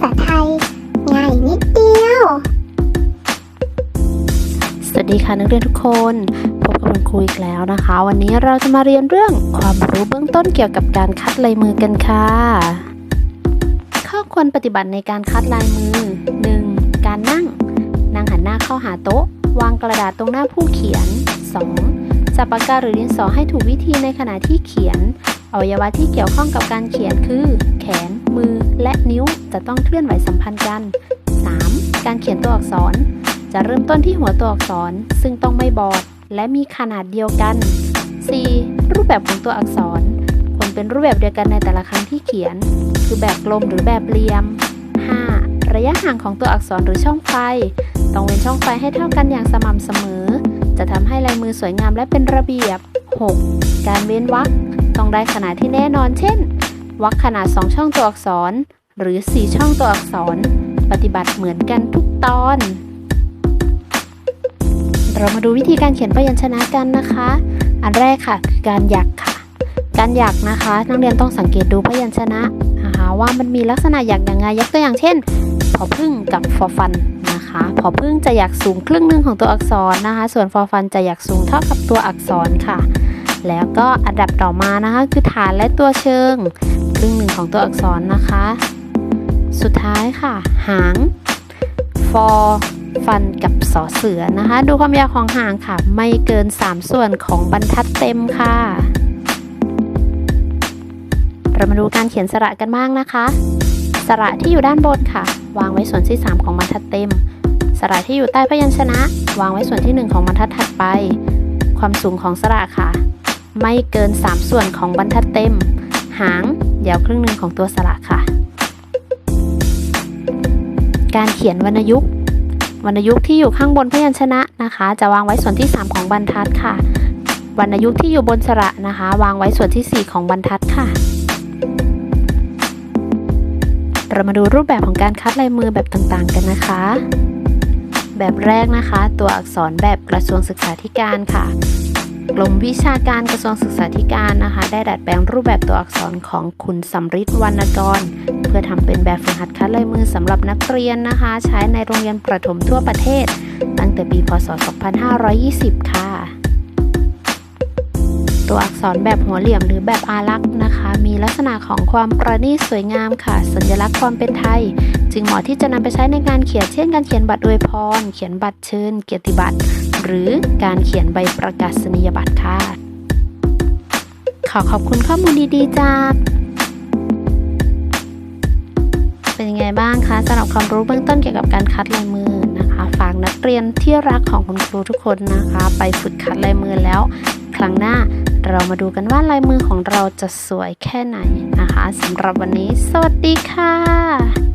ษาไทย ง่ายนิดเดียว สวัสดีค่ะนักเรียนทุกคน พบกับคุณครูอีกแล้วนะคะ วันนี้เราจะมาเรียนเรื่องความรู้เบื้องต้นเกี่ยวกับการคัดลายมือกันค่ะ ข้อควรปฏิบัติในการคัดลายมือ 1. การนั่ง นั่งหันหน้าเข้าหาโต๊ะ วางกระดาษตรงหน้าผู้เขียน 2. จับปากกาหรือดินสอให้ถูกวิธีในขณะที่เขียน อวัยวะที่เกี่ยวข้องกับการเขียนคือ แขน มือ และนิ้วจะต้องเคลื่อนไหวสัมพันธ์กัน 3. การเขียนตัวอักษร จะเริ่มต้นที่หัวตัวอักษรซึ่งต้องไม่บอดและมีขนาดเดียวกัน 4. รูปแบบของตัวอักษรควรเป็นรูปแบบเดียวกันในแต่ละครั้งที่เขียน คือแบบกลมหรือแบบเหลี่ยม 5. ระยะห่างของตัวอักษรหรือช่องไฟ ต้องเว้นช่องไฟให้เท่ากันอย่างสม่ำเสมอ จะทำให้ลายมือสวยงามและเป็นระเบียบ 6. การเว้นวรรค ต้องได้ขนาดที่แน่นอนเช่นวรรคขนาด 2 ช่องตัวอักษร หรือ 4 ช่องตัวอักษร ปฏิบัติเหมือนกันทุกตอน เรามาดูวิธีการเขียนพยัญชนะกันนะคะ อันแรกค่ะคือการหยักค่ะ การหยักนะคะ นักเรียนต้องสังเกตดูพยัญชนะนะคะว่ามันมีลักษณะหยักอยังไงยกตัวอย่างเช่นพอพึ่งกับฟอฟันนะคะพอพึ่งจะหยักสูงครึ่งหนึ่งของตัวอักษรนะคะ ส่วนฟอฟันจะหยักสูงเท่ากับตัวอักษรค่ะ แล้วก็อันดับต่อมานะคะ คือฐานและตัวเชิงครึ่งหนึ่งของตัวอักษรนะคะ สุดท้ายค่ะ หาง ฟอฟันกับสอเสือนะคะ ดูความยาวของหางค่ะ ไม่เกิน 3 ส่วนของบรรทัดเต็มค่ะ เรามาดูการเขียนสระกันบ้างนะคะ สระที่อยู่ด้านบนค่ะ วางไว้ส่วนที่ 3 ของบรรทัดเต็ม สระที่อยู่ใต้พยัญชนะ วางไว้ส่วนที่ 1 ของบรรทัดถัดไป ความสูงของสระค่ะ ไม่เกิน 3 ส่วนของบรรทัดเต็ม หางยาวครึ่งหนึ่งของตัวสระค่ะ การเขียนวรรณยุกต์วรรณยุกต์ที่อยู่ข้างบนพยัญชนะนะคะ จะวางไว้ส่วนที่ 3 ของบรรทัดค่ะ วรรณยุกต์ที่อยู่บนสระนะคะ วางไว้ส่วนที่ 4 ของบรรทัดค่ะ เรามาดูรูปแบบของการคัดลายมือแบบต่างๆ กันนะคะ แบบแรกนะคะ ตัวอักษรแบบกระทรวงศึกษาธิการค่ะ กรมวิชาการกระทรวงศึกษาธิการนะคะ ได้ดัดแปลงรูปแบบตัวอักษรของคุณสำริดวรรณกร เพื่อทำเป็นแบบฝึกหัดคัดลายมือสำหรับนักเรียนนะคะ ใช้ในโรงเรียนประถมทั่วประเทศ ตั้งแต่ปีพศ 2520 ค่ะ ตัวอักษรแบบหัวเหลี่ยมหรือแบบอารักษ์นะคะ มีลักษณะของความประณีตสวยงามค่ะ สัญลักษณ์ความเป็นไทย จึงเหมาะที่จะนำไปใช้ในการเขียนเช่น การเขียนบัตรอวยพร เขียนบัตรเชิญ เกียรติบัตร หรือการเขียนใบประกาศนียบัตรค่ะ ขอขอบคุณข้อมูลดีๆจาก เป็นยังไงบ้างคะสำหรับความรู้เบื้องต้นเกี่ยวกับการคัดลายมือนะคะ ฝากนักเรียนที่รักของคุณครูทุกคนนะคะ ไปฝึกคัดลายมือแล้ว ครั้งหน้าเรามาดูกันว่าลายมือของเราจะสวยแค่ไหนนะคะสำหรับวันนี้ สวัสดีค่ะ